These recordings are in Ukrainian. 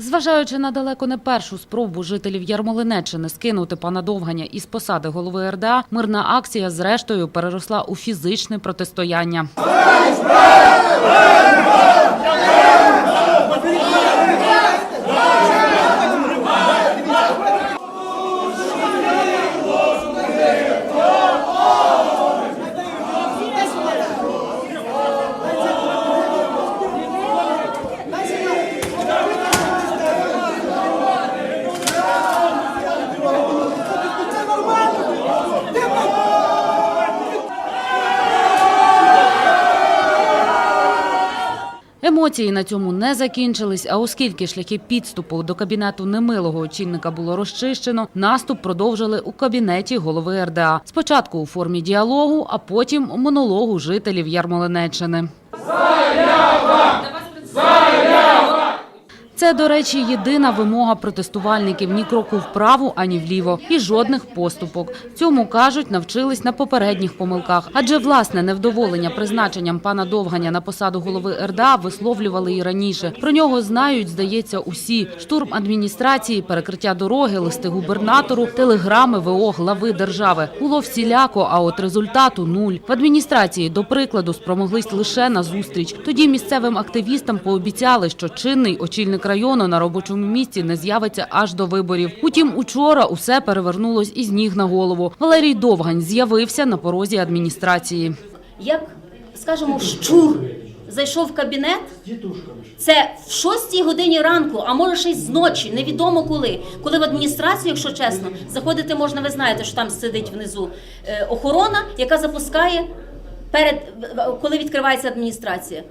Зважаючи на далеко не першу спробу жителів Ярмолинеччини скинути пана Довганя із посади голови РДА, мирна акція зрештою переросла у фізичне протистояння. Емоції на цьому не закінчились, а оскільки шляхи підступу до кабінету немилого очільника було розчищено, наступ продовжили у кабінеті голови РДА. Спочатку у формі діалогу, а потім монологу жителів Ярмолинеччини. Це, до речі, єдина вимога протестувальників ні кроку вправо, ані вліво, і жодних поступок. Цьому кажуть, навчились на попередніх помилках. Адже власне невдоволення призначенням пана Довганя на посаду голови РДА висловлювали і раніше. Про нього знають, здається, усі штурм адміністрації, перекриття дороги, листи губернатору, телеграми ВО глави держави. Було всіляко, а от результату нуль. В адміністрації, до прикладу, спромоглись лише на зустріч. Тоді місцевим активістам пообіцяли, що чинний очільник району на робочому місці не з'явиться аж до виборів. Утім, учора усе перевернулось із ніг на голову. Валерій Довгань з'явився на порозі адміністрації. як, скажімо, щур зайшов в кабінет, це в 6 годині ранку, а може ще й з ночі, невідомо коли. Коли в адміністрацію, якщо чесно, заходити можна, ви знаєте, що там сидить внизу е, охорона, яка запускає перед коли відкривається адміністрація.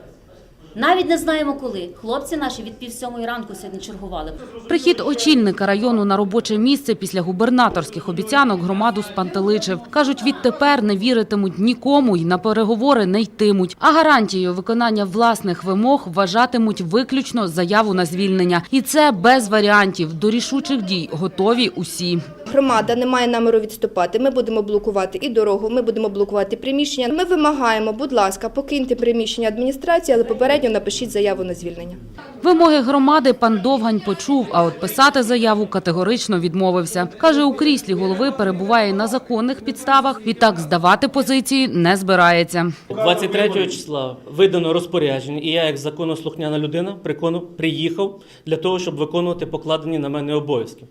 Навіть не знаємо коли. Хлопці наші від пів сьомої ранку сьогодні чергували. Прихід очільника району на робоче місце після губернаторських обіцянок громаду спантеличив. Кажуть, відтепер не віритимуть нікому і на переговори не йтимуть. А гарантією виконання власних вимог вважатимуть виключно заяву на звільнення. І це без варіантів. До рішучих дій готові усі. Громада не має наміру відступати. Ми будемо блокувати і дорогу, ми будемо блокувати приміщення. Ми вимагаємо, будь ласка, покиньте приміщення адміністрації, але попередньо напишіть заяву на звільнення. Вимоги громади пан Довгань почув, а от писати заяву категорично відмовився. Каже, у кріслі голови перебуває на законних підставах. Відтак здавати позиції не збирається. 23 числа видано розпорядження, і я, як законослухняна людина, прикону- приїхав для того, щоб виконувати покладені на мене обов'язки.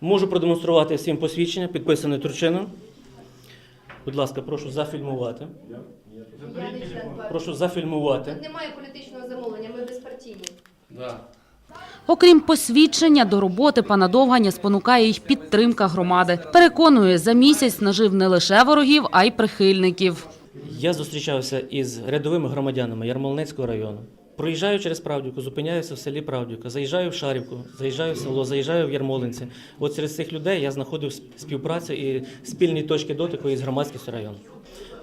Можу продемонструвати всім посвідчення, підписане Турчином. Будь ласка, прошу зафільмувати. Прошу зафільмувати. Немає політичного замовлення, ми безпартійні. Окрім посвідчення, до роботи пана Довганя спонукає й підтримка громади. Переконує, за місяць нажив не лише ворогів, а й прихильників. Я зустрічався із рядовими громадянами Ярмолинецького району. Проїжджаю через Правдівку, зупиняюся в селі Правдівка, заїжджаю в Шарівку, заїжджаю в село, заїжджаю в Ярмолинці. От серед цих людей я знаходив сп- співпрацю і спільні точки дотику із громадськістю району.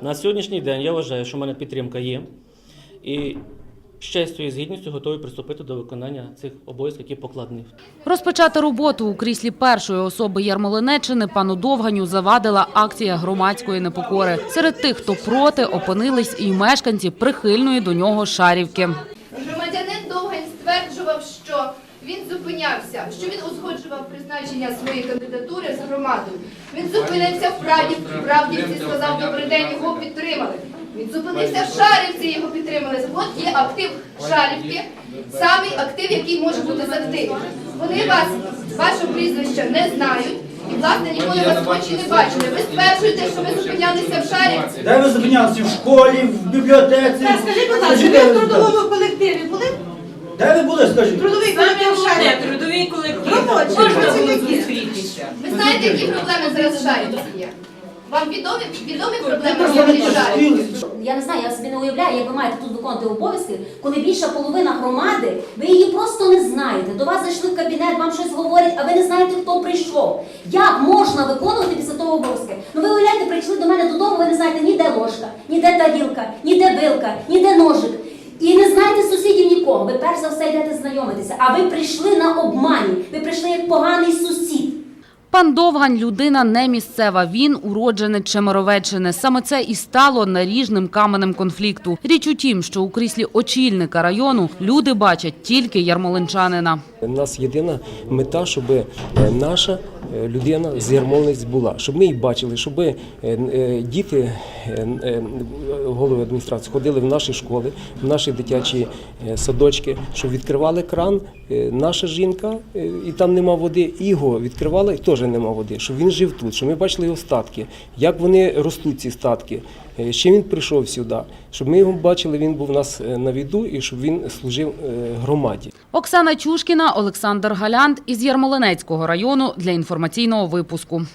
На сьогоднішній день я вважаю, що в мене підтримка є. І з честю і з гідністю готовий приступити до виконання цих обов'язків, які покладені. Розпочати роботу у кріслі першої особи Ярмолинеччини пану Довганю завадила акція громадської непокори. Серед тих, хто проти, опинились і мешканці прихильної до нього Шарівки. Стверджував, що він зупинявся, що він узгоджував призначення своєї кандидатури з громадою. Він зупинився в Правдівці, в Правдівці сказав добрий день, його підтримали. Він зупинився в Шарівці, його підтримали. От є актив Шарівки, самий актив, який може бути з активів. Вони вас, ваше прізвище не знають. І, власне, ніколи вас в очі не бачили. Ви стверджуєте, що ви зупинялися в Шарівці. Де ви зупинялися? В школі, в бібліотеці? Скажіть, будь ласка, ви в трудовому колективі були? Де ви були, скажіть? Трудовий колектив Шарі. трудовий колектив. Робочий, Можна було зустрітися. Ви знаєте, які проблеми зараз є? Вам відомі, відомі проблеми Шарівці? Я не знаю, я собі не уявляю, як ви маєте тут виконувати обов'язки, коли більша половина громади, ви її просто не знаєте. До вас зайшли в кабінет, вам щось говорять, а ви не знаєте, хто прийшов. Як можна виконувати після того обов'язки? Ну ви уявляєте, прийшли до мене додому, ви не знаєте ніде ложка, ніде тарілка, ніде вилка, ніде ножик. І не знаєте сусідів нікого. Ви перш за все йдете знайомитися. А ви прийшли на обмані. Ви прийшли як поганий сусід. Пан Довгань – людина не місцева. Він уродженець Чемеровеччини. Саме це і стало наріжним каменем конфлікту. Річ у тім, що у кріслі очільника району люди бачать тільки ярмолинчанина. У нас єдина мета, щоб е, наша людина з Ярмолинець була, щоб ми її бачили, щоб е, е, діти, е, голови адміністрації ходили в наші школи, в наші дитячі садочки, щоб відкривали кран, наша жінка, і там нема води, його відкривала, і теж нема води, щоб він жив тут, щоб ми бачили його статки, як вони ростуть ці статки, з чим він прийшов сюди, щоб ми його бачили, він був у нас на віду і щоб він служив громаді. Оксана Чушкіна, Олександр Галянд із Ярмолинецького району для інформаційного випуску.